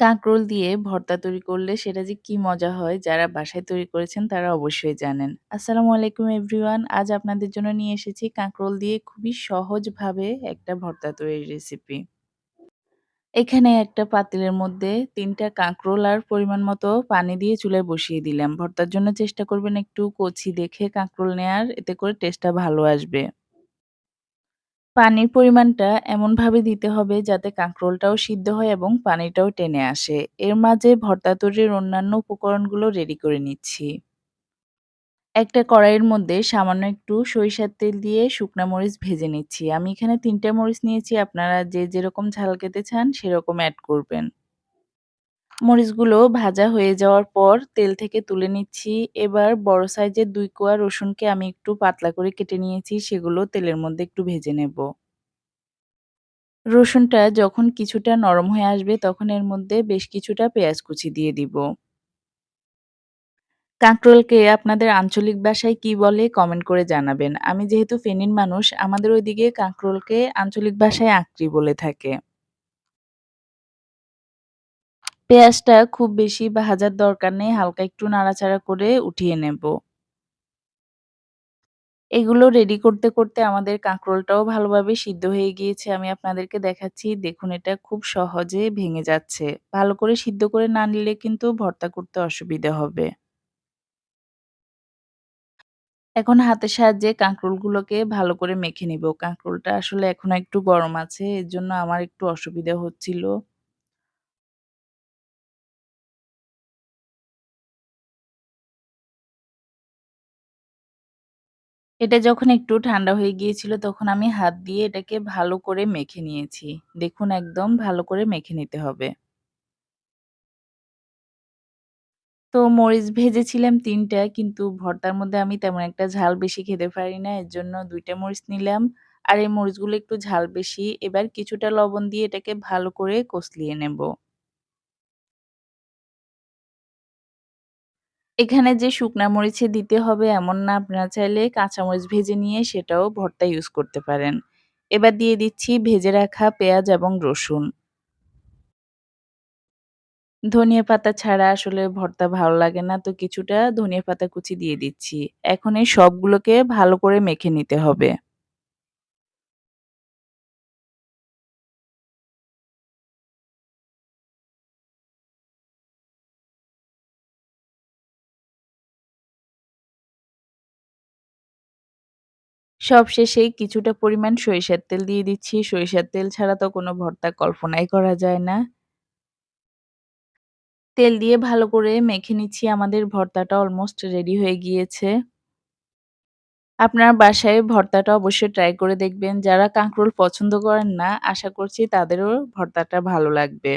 কাঁকরোল দিয়ে ভর্তা তৈরি করলে সেটা যে কি মজা হয় যারা বাসায় তৈরি করেছেন তারা অবশ্যই জানেন। আসসালামু আলাইকুম এভরিওয়ান। আজ আপনাদের জন্য নিয়ে এসেছি কাঁকরোল দিয়ে খুবই সহজভাবে একটা ভর্তা তৈরির রেসিপি। এখানে একটা পাতিলের মধ্যে ৩ টা কাঁকরোল আর পরিমাণ মতো পানি দিয়ে চুলায় বসিয়ে দিলাম। ভর্তার জন্য চেষ্টা করবেন একটু কচি দেখে কাঁকরোল নেয়ার, এতে করে টেস্টটা ভালো আসবে। পানির পরিমাণটা এমনভাবে দিতে হবে যাতে কাঁকরোলটাও সিদ্ধ হয় এবং পানিটাও টেনে আসে। এর মাঝে ভর্তা তৈরির অন্যান্য উপকরণগুলো রেডি করে নিচ্ছি। একটা কড়াইয়ের মধ্যে সামান্য একটু সরিষার তেল দিয়ে শুকনা মরিচ ভেজে নিচ্ছি। আমি এখানে ৩ টা মরিচ নিয়েছি, আপনারা যে যেরকম ঝাল খেতে চান সেরকম অ্যাড করবেন। মরিচগুলো ভাজা হয়ে যাওয়ার পর তেল থেকে তুলে নিচ্ছি। এবার বড় সাইজের দুই কোয়া রসুনকে আমি একটু পাতলা করে কেটে নিয়েছি, সেগুলো তেলের মধ্যে একটু ভেজে নেব। রসুনটা যখন কিছুটা নরম হয়ে আসবে তখন এর মধ্যে বেশ কিছুটা পেঁয়াজ কুচি দিয়ে দিব। কাঁকরোলকে আপনাদের আঞ্চলিক ভাষায় কি বলে কমেন্ট করে জানাবেন। আমি যেহেতু ফেনীর মানুষ আমাদের ওইদিকে কাঁকরোলকে আঞ্চলিক ভাষায় আঁকড়ি বলে থাকে। পেঁয়াজটা খুব বেশি ভাজার দরকার নেই, হালকা একটু নাড়াচাড়া করে উঠিয়ে নেব। এগুলো রেডি করতে, করতে আমাদের কাঁকরোলটাও ভালোভাবে সিদ্ধ হয়ে গিয়েছে। আমি আপনাদেরকে দেখাচ্ছি। দেখুন এটা খুব সহজে ভেঙে যাচ্ছে। ভালো করে সিদ্ধ করে না নিলে কিন্তু ভর্তা করতে অসুবিধা হবে। এখন হাতের সাহায্যে কাঁকরোলগুলোকে ভালো করে মেখে নিব। কাঁকরোলটা আসলে এখনও একটু গরম আছে। এর জন্য আমার একটু অসুবিধা হচ্ছিল। এটা যখন একটু ঠান্ডা হয়ে গিয়েছিল, তখন আমি হাত দিয়ে এটাকে ভালো করে মেখে নিয়েছি। দেখুন একদম ভালো করে মেখে নিতে হবে। তো মরিচ ভেজেছিলাম ৩ টা কিন্তু ভর্তার মধ্যে আমি তেমন একটা ঝাল বেশি খেতে পারি না। এর জন্য ২ টা মরিচ নিলাম। আর এই মরিচগুলো একটু ঝাল বেশি। এবার কিছুটা লবণ দিয়ে এটাকে ভালো করে কষলিয়ে নেব। এখানে যে শুকনা মরিচে দিতে হবে এমন না, আপনারা চাইলে কাঁচামরিচ ভেজে নিয়ে সেটাও ভর্তা ইউজ করতে পারেন। এবার দিয়ে দিচ্ছি ভেজে রাখা পেঁয়াজ এবং রসুন। ধনিয়া পাতা ছাড়া আসলে ভর্তা ভালো লাগে না, তো কিছুটা ধনিয়া পাতা কুচি দিয়ে দিচ্ছি। এখন এই সবগুলোকে ভালো করে মেখে নিতে হবে। সবশেষে কিছুটা পরিমাণ সরিষার তেল দিয়ে দিচ্ছি। সরিষার তেল ছাড়া তো কোনো ভর্তা কল্পনাই করা যায় না। তেল দিয়ে ভালো করে মেখে নিচ্ছি। আমাদের ভর্তাটা অলমোস্ট রেডি হয়ে গিয়েছে। আপনার বাসায় ভর্তাটা অবশ্যই ট্রাই করে দেখবেন। যারা কাঁকরোল পছন্দ করেন না, আশা করছি তাদেরও ভর্তাটা ভালো লাগবে।